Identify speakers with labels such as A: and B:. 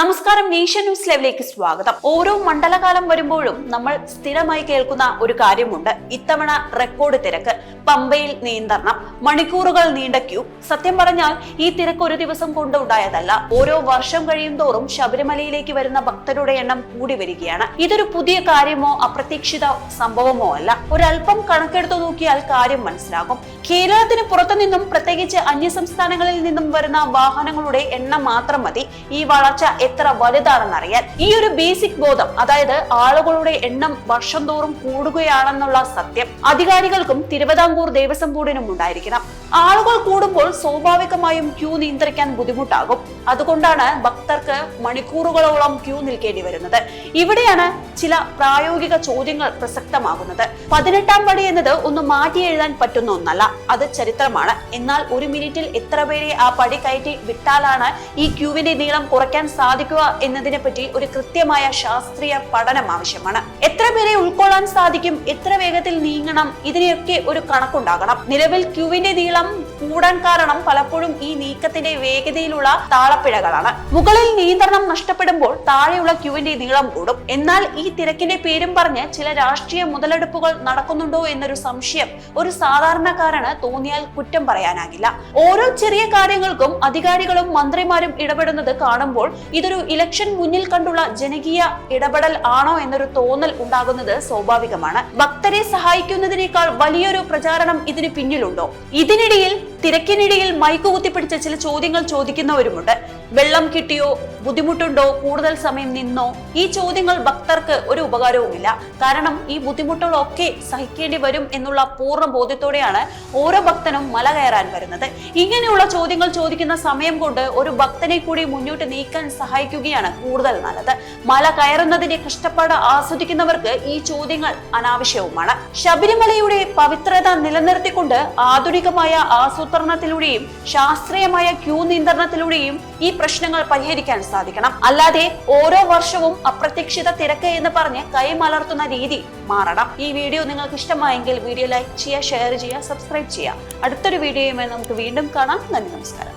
A: നമസ്കാരം nation news ലൈവിലേക്ക് സ്വാഗതം. ഓരോ മണ്ഡലകാലം വരുമ്പോഴും നമ്മൾ സ്ഥിരമായി കേൾക്കുന്ന ഒരു കാര്യമുണ്ട്. ഇത്തവണ റെക്കോർഡ് തിരക്ക്. പമ്പയിൽ നിയന്ത്രണം. മണിക്കൂറുകൾ നീണ്ട ക്യൂ. സത്യം പറഞ്ഞാൽ ഈ തിരക്ക് ഒരു ദിവസം കൊണ്ട് ഉണ്ടായതല്ല. ഓരോ വർഷം കഴിയും തോറും ശബരിമലയിലേക്ക് വരുന്ന ഭക്തരുടെ എണ്ണം കൂടി വരികയാണ്. ഇതൊരു പുതിയ കാര്യമോ അപ്രതീക്ഷിത സംഭവമോ അല്ല. ഒരല്പം കണക്കെടുത്തു നോക്കിയാൽ കാര്യം മനസ്സിലാകും. കേരളത്തിന് പുറത്തു നിന്നും പ്രത്യേകിച്ച് അന്യസംസ്ഥാനങ്ങളിൽ നിന്നും വരുന്ന വാഹനങ്ങളുടെ എണ്ണം മാത്രം മതി. ഈ വളർച്ച എത്ര വലുതാണെന്നറിയാൻ. ഈ ഒരു ബേസിക് ബോധം അതായത് ആളുകളുടെ എണ്ണം വർഷം തോറും കൂടുകയാണെന്നുള്ള സത്യം. അധികാരികൾക്കും തിരുവിതാംകൂർ ദേവസ്വം ബോർഡിനും ഉണ്ടായിരിക്കണം. ആളുകൾ കൂടുമ്പോൾ സ്വാഭാവികമായും ക്യൂ നിയന്ത്രിക്കാൻ ബുദ്ധിമുട്ടാകും. അതുകൊണ്ടാണ് ഭക്തർക്ക് മണിക്കൂറുകളോളം ക്യൂ നിൽക്കേണ്ടി വരുന്നത്. ഇവിടെയാണ് ചില പ്രായോഗിക ചോദ്യങ്ങൾ പ്രസക്തമാകുന്നത്. പതിനെട്ടാം പടി എന്നത് ഒന്ന് മാറ്റി എഴുതാൻ പറ്റുന്ന ഒന്നല്ല അത് ചരിത്രമാണ്. എന്നാൽ ഒരു മിനിറ്റിൽ എത്ര പേരെ ആ പടി കയറ്റി വിട്ടാലാണ് ഈ ക്യൂവിന്റെ നീളം കുറയ്ക്കാൻ സാധിക്കുക എന്നതിനെ പറ്റി ഒരു കൃത്യമായ ശാസ്ത്രീയ പഠനം ആവശ്യമാണ്. എത്ര പേരെ ഉൾക്കൊള്ളാൻ സാധിക്കും എത്ര വേഗത്തിൽ നീങ്ങണം ഇതിനെയൊക്കെ ഒരു കണക്കുണ്ടാകണം. നിലവിൽ ക്യൂവിന്റെ നീളം കൂടാൻ കാരണം പലപ്പോഴും ഈ നീക്കത്തിന്റെ വേഗതയിലുള്ള താളപ്പിഴകളാണ്. മുകളിൽ നിയന്ത്രണം നഷ്ടപ്പെടുമ്പോൾ താഴെയുള്ള ക്യൂവിന്റെ നീളം കൂടും. എന്നാൽ ഈ തിരക്കിന്റെ പേരും പറഞ്ഞ് ചില രാഷ്ട്രീയ മുതലെടുപ്പുകൾ നടക്കുന്നുണ്ടോ എന്നൊരു സംശയം ഒരു സാധാരണക്കാരന് തോന്നിയാൽ കുറ്റം പറയാനാകില്ല. ഓരോ ചെറിയ കാര്യങ്ങൾക്കും അധികാരികളും മന്ത്രിമാരും ഇടപെടുന്നത് കാണുമ്പോൾ ഇതൊരു ഇലക്ഷൻ മുന്നിൽ കണ്ടുള്ള ജനകീയ ഇടപെടൽ ആണോ എന്നൊരു തോന്നൽ ഉണ്ടാകുന്നത് സ്വാഭാവികമാണ്. ഭക്തരെ സഹായിക്കുന്നതിനേക്കാൾ വലിയൊരു പ്രചാരണം ഇതിന് പിന്നിലുണ്ടോ? ഇതിനിടയിൽ തിരക്കിനിടയിൽ മൈക്ക് കുത്തിപ്പിടിച്ച ചില ചോദ്യങ്ങൾ ചോദിക്കുന്നവരുമുണ്ട്. വെള്ളം കിട്ടിയോ? ബുദ്ധിമുട്ടുണ്ടോ? കൂടുതൽ സമയം നിന്നോ? ഈ ചോദ്യങ്ങൾ ഭക്തർക്ക് ഒരു ഉപകാരവുമില്ല. കാരണം ഈ ബുദ്ധിമുട്ടുകളൊക്കെ സഹിക്കേണ്ടി വരും എന്നുള്ള പൂർണ ബോധ്യത്തോടെയാണ് ഓരോ ഭക്തനും മല കയറാൻ വരുന്നത്. ഇങ്ങനെയുള്ള ചോദ്യങ്ങൾ ചോദിക്കുന്ന സമയം കൊണ്ട് ഒരു ഭക്തനെ കൂടി മുന്നോട്ട് നീക്കാൻ സഹായിക്കുകയാണ് കൂടുതൽ നല്ലത്. മല കയറുന്നതിന്റെ കഷ്ടപ്പാട് ആസ്വദിക്കുന്നവർക്ക് ഈ ചോദ്യങ്ങൾ അനാവശ്യവുമാണ്. ശബരിമലയുടെ പവിത്രത നിലനിർത്തിക്കൊണ്ട് ആധുനികമായ ആസൂത്രണത്തിലൂടെയും ശാസ്ത്രീയമായ ക്യൂ നിയന്ത്രണത്തിലൂടെയും ഈ പ്രശ്നങ്ങൾ പരിഹരിക്കാൻ സാധിക്കണം. അല്ലാതെ ഓരോ വർഷവും അപ്രതീക്ഷിത തിരക്ക് എന്ന് പറഞ്ഞ് കൈമലർത്തുന്ന രീതി മാറണം. ഈ വീഡിയോ നിങ്ങൾക്ക് ഇഷ്ടമായെങ്കിൽ വീഡിയോ ലൈക്ക് ചെയ്യുക ഷെയർ ചെയ്യുക സബ്സ്ക്രൈബ് ചെയ്യുക. അടുത്തൊരു വീഡിയോയുമായി നമുക്ക് വീണ്ടും കാണാം. നന്ദി നമസ്കാരം.